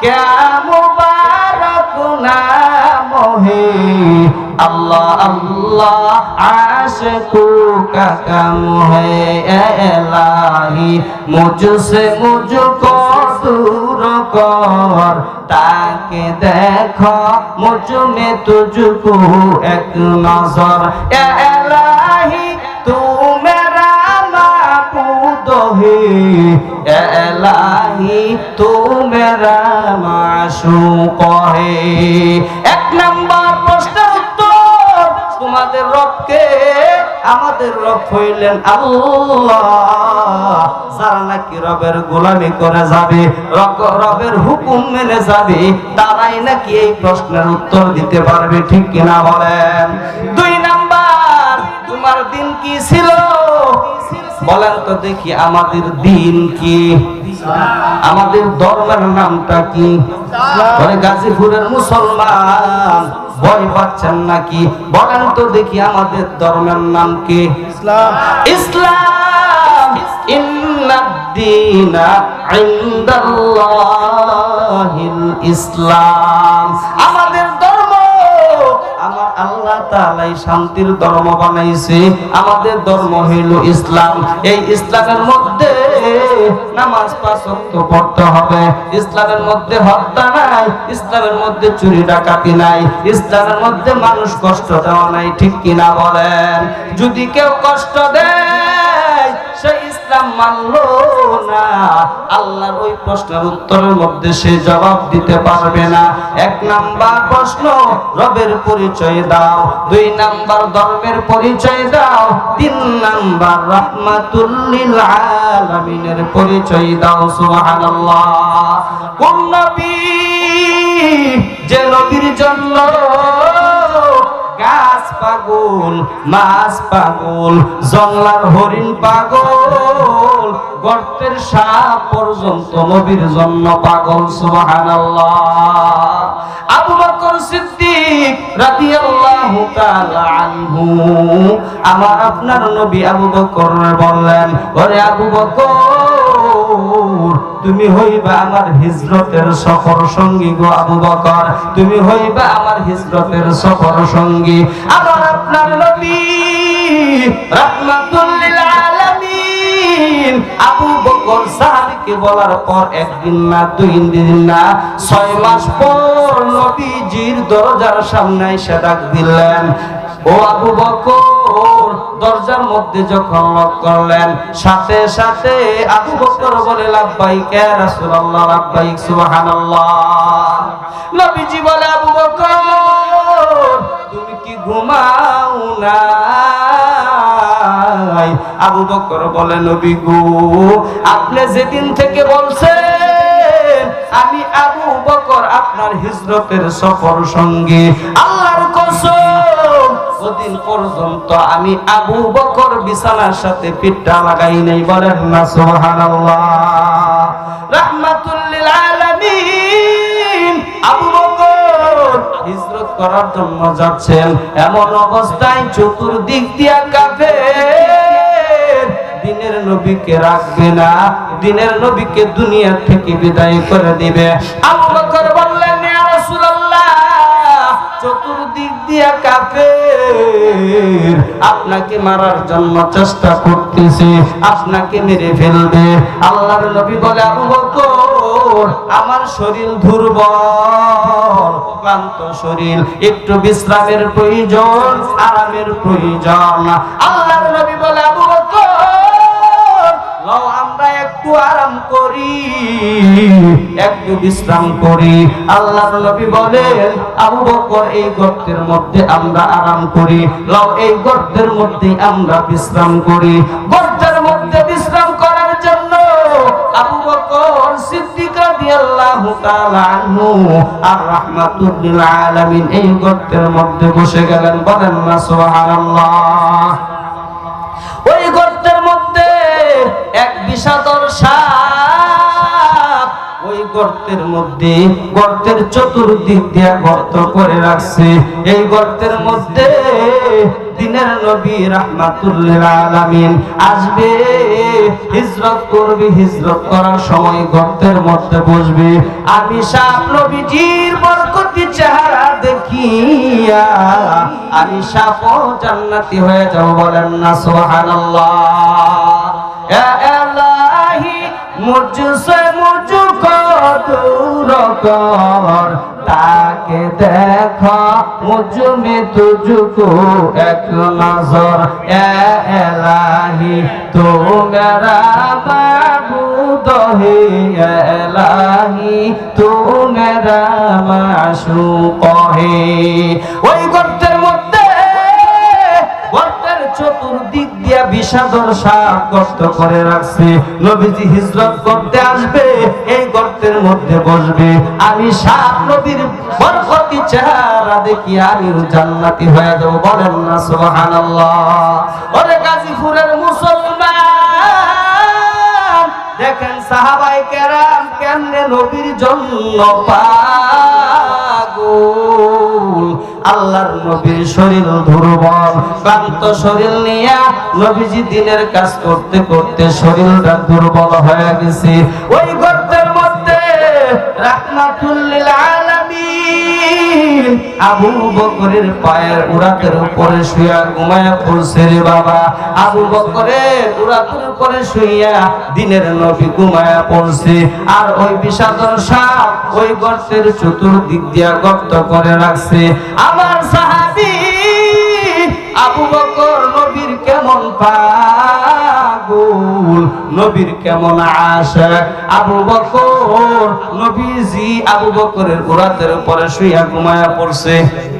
क्या मुबारक नाम है अल्लाह अल्लाह आशिकू का काम है ए इलाही मुझसे मुझको दूर कर ताके देखो मुझ में तुझको एक नजर ए इलाही तू मेरा হে এলাহি মেরা এক নাম্বার উত্তর, তোমাদের রবকে, আমাদের রব হইলেন আল্লাহ। যারা নাকি রবের গোলামি করে যাবে রবের হুকুম মেনে যাবে, তারাই নাকি এই প্রশ্নের উত্তর দিতে পারবে, ঠিক কিনা বলেন? দুই নাম্বার, তোমার দিন কি ছিল? বলেন তো দেখি আমাদের দিন কি? আমাদের ধর্মের নামটা কি? গাজীপুরের মুসলমান ভয় পাচ্ছেন নাকি? বলেন তো দেখি আমাদের ধর্মের নাম কি? ইসলাম। ইসলাম। ইন্নাদ্দীনা ইনদাল্লাহিল ইসলাম। আমাদের আল্লাহ তাআলাই শান্তির ধর্ম বানাইছে। আমাদের ধর্ম হইল ইসলাম। এই ইসলামের মধ্যে নামাজ পাঁচ পড়তে হবে। ইসলামের মধ্যে হত্যা নাই, ইসলামের মধ্যে চুরি ডাকাতি নাই, ইসলামের মধ্যে মানুষ কষ্ট দেওয়া নাই, ঠিক কিনা বলেন? যদি কেউ কষ্ট দেয় মানলো না। আল্লাহর ওই প্রশ্নের উত্তরের মধ্যে সে জবাব দিতে পারবে না। এক নাম্বার প্রশ্ন, রবের পরিচয় দাও। দুই নাম্বার, ধর্মের পরিচয় দাও। তিন নাম্বার রহমাতুল্লিল আলামিনের পরিচয় দাও। সুবহানাল্লাহ। কোন নবী যে নবীর জন্য পাগল, মাছ পাগল, জংলার হরিণ পাগল, গর্তের সাপ পর্যন্ত নবীর জন্য পাগল, সুবহানাল্লাহ। আবু বকর সিদ্দিক রাদিয়াল্লাহু তাআলা আনহু, আমার আপনার নবী আবু বকর বললেন, ওরে আবু বকর তুমি হইবা আমার হিজরতের সফর সঙ্গী গো আবু বকর। তুমি হইবা আমার হিজরতের সফর সঙ্গী। আমার আপনার নবী রাহমাতুল লিল আলামিন আবু বকর সাহাবীকে বলার পর একদিন না, দুই দিন না, ছয় মাস পর নবীজির দরজার সামনে এসে ডাক দিলেন, ও আবু বকর, দরজার মধ্যে যখন লক করলেন, সাথে সাথে আবু বকর বলে লাভবাইক রাসূলুল্লাহ লাভবাইক সুবহানাল্লাহ। নবীজি বলে, আবু বকর, তুমি কি ঘুমাও না আবু বকর বলে, নবী গো, আপনি যেদিন থেকে বলছেন, আমি আবু বকর আপনার হিজরতের সফর সঙ্গী। আল্লাহর কসম, ওদিন পর্যন্ত আমি আবু বকর বিছানার সাথে পিঠটা লাগাই নাই। বলেন না, সুবহানাল্লাহ। রাহমাতুল আলামিন। আবু বকর হিজরত করার জন্য যাচ্ছেন। এমন অবস্থায় চতুর্দিক দিয়া নবীকে রাখবে না, দিনের নবীকে দুনিয়া থেকে বিদায় করে দিবে। আপনাকে মারার জন্য চেষ্টা করতেছে, আপনাকে মেরে ফেলবে। আল্লাহর নবী বলে, আবু বকর, আমার শরীর দুর্বল, ক্লান্ত শরীর, একটু বিশ্রামের প্রয়োজন, আরামের প্রয়োজন। আল্লাহর নবী বলে, আবু বকর একটু আরাম করি, একটু বিশ্রাম করি। আল্লাহর নবী বলেন, আবু বকর, এই গর্তের মধ্যে আমরা আরাম করি। লও, এই গর্তের মধ্যে আমরা বিশ্রাম করি। গর্তের মধ্যে বিশ্রাম করার জন্য আবু বকর সিদ্দিক রাদিয়াল্লাহু তাআলা আনহু আর রাহমাতুল লিল আলামিন এই গর্তের মধ্যে বসে গেলেন। বলেন না, সুবহানাল্লাহ। ওই গর্তের মধ্যে এক ওই গর্তের মধ্যে, গর্তের চতুর্দিক দিয়া গর্ত করে রাখছে। এই গর্তের মধ্যে দিনের নবী রাহমাতুল্লিল আলামিন আসবে, হিজরত করবে, হিজরত করার সময় গর্তের মধ্যে বসবে। আমি সাপ নবীজির বরকতি চেহারা দেখিয়া আমি সাপ জান্নাতি হয়ে যাব বলেন না, সুবহানাল্লাহ। এ এলাহি মুঝসে মুঝকো দূর তাকে দেখো মুঝ মে তুঝকো এক নজর। এলাহি তো মেরা মাবুদ হে এলাহি তো মেরা মাশুক হে ওই গর্তের মধ্যে, গর্তের চতুর্দিক দিয়া বিষাদর সাপ গর্ত করে রাখছে। নবীজি হিজরত করতে আসবে, এই গর্তের মধ্যে বসবে। আমি সাপ নবীর বরকতি চেহারা দেখি আমি জান্নাতি হয়ে যাব। বলেন না, সুবহানাল্লাহ। ওরে গাজীপুরের মুসলমান, দেখেন সাহাবাই কেরাম কেমনে নবীর জন্য পাগল। আল্লাহর নবীর শরীর দুর্বল, ক্লান্ত শরীর নিয়ে নবীজি দিনের কাজ করতে করতে শরীরটা দুর্বল হয়ে গেছে। ওই গর্তের মধ্যে আবু বকরের পায়ের উপরে শুয়া পড়ছে রে বাবা, আবু বকরের উপরে শুইয়া দিনের নবী পড়ছে। আর ওই বিষাদর সাপ ওই গর্তের চতুর্দিক দিয়া গর্ত করে রাখছে। আমার সাহাবী আবু বকর নবীর কেমন পাগল নবীর কেমন আশা? আবু বকর নবীজি আবু বকরের উরাতের উপরে শুইয়া ঘুমায়া পড়ছে।